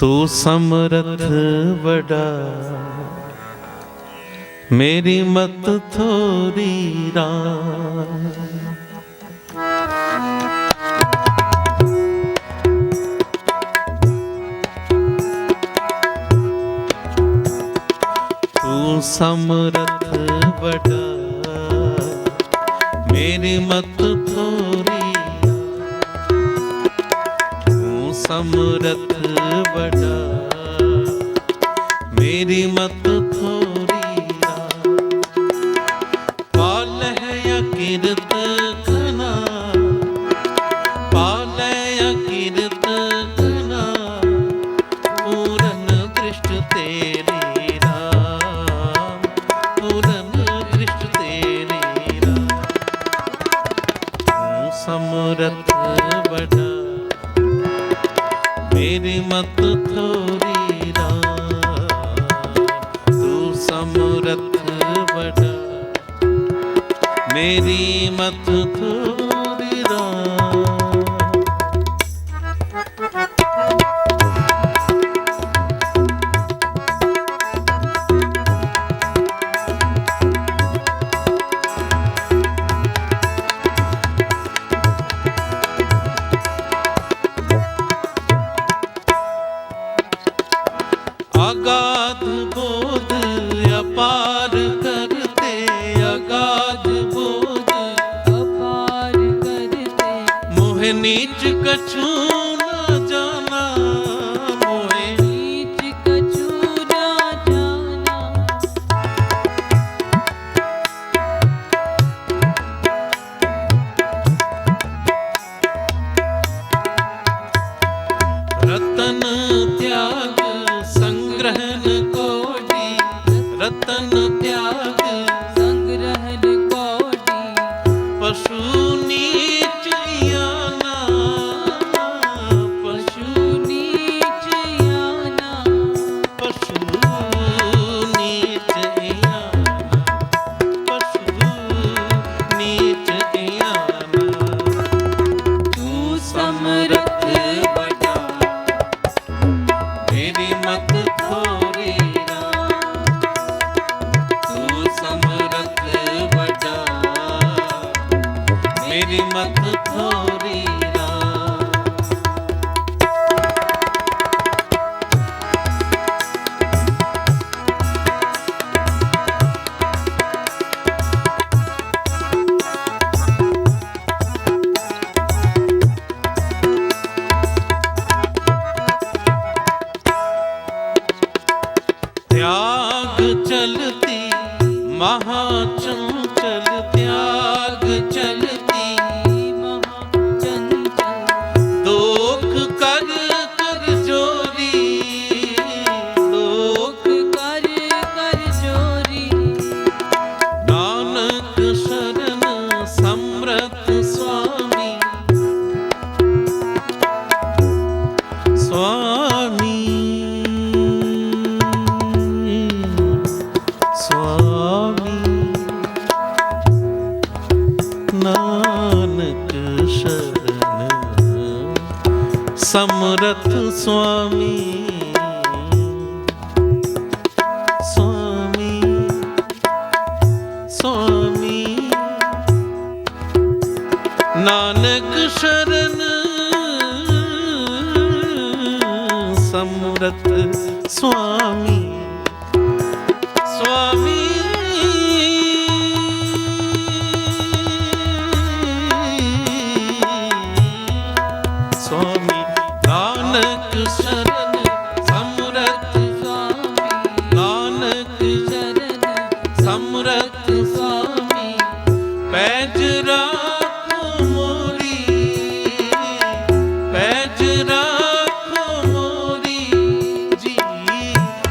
ਤੂੰ ਸਮਰਥ ਵਡਾ। ਮੇਰੀ ਮਤ ਥੋਰੀ ਰਾ ਤੂੰ ਸਮਰਥ ਬੜਾ ਮੇਰੀ ਮਤ ਥੋਰੀ ਸਮਰਥ ਬੜਾ ਮੇਰੀ ਮਤ ਥੋੜੀ ਪਾਲ ਹੈ ਅਕਿਰਤ ਖਨਾ ਪਾਲ ਹੈ ਅਕਿਰਤ ਖਨਾ ਪੂਰਨ ਦ੍ਰਿਸ਼ਟ ਤੇਰੀ ਰਾਮ। ਪੂਰਨ ਦ੍ਰਿਸ਼ਟ ਤੇਰੀ ਰਾਮ। ਸਮਰਥ ਮੇਰੀ ਮਤ ਥੋਰੀ ਰਾਮ ਤੂੰ ਸਮਰਥ ਬੜਾ ਮੇਰੀ ਮਤ ਥੋੜੀ ਨੀਚ ਮੋਹਿ ਨੀਚ ਨਾ ਜਾਣਾ। ਰਤਨ ਤਿਆਗ ਸੰਗ੍ਰਹਨ ਕੋਟੀ। ಸ್ವಾಮಿ ಸ್ವಾಮಿ ಸ್ವಾಮಿ ನಾನಕ ಶರಣ ಸಮೃತ ಸ್ವಾಮಿ ਸਮਰਤ ਸਾਮੀ ਪੈਜ ਰਾਖੋ ਮੋਰੀ ਪੈਜ ਰਾਖੋ ਮੋਰੀ ਜੀ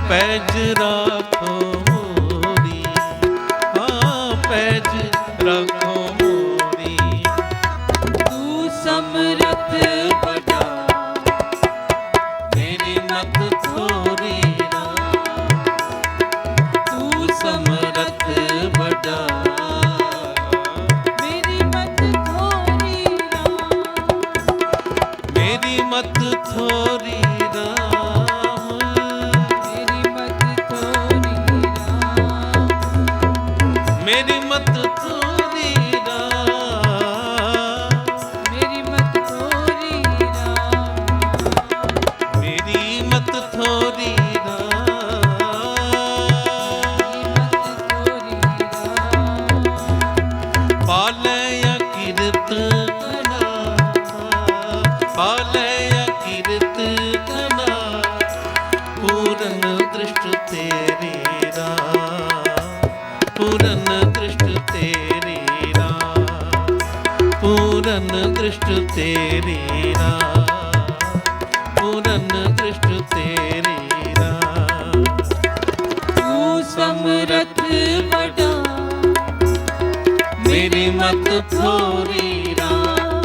ਪੈਜ ਰਾਖੋ ಮತ್ತು ತೂ ਦ੍ਰਿਸ਼ਟ ਤੇਰੀ ਰਾਮ ਪੂਰਨ ਦ੍ਰਿਸ਼ਟ ਤੇਰੀ ਰਾਮ ਤੂੰ ਸਮਰਥ ਵਡਾ ਮੇਰੀ ਮਤ ਥੋਰੀ ਰਾਮ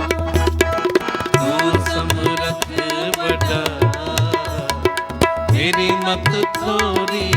ਤੂੰ ਸਮਰਥ ਵਡਾ ਮੇਰੀ ਮਤ ਥੋਰੀ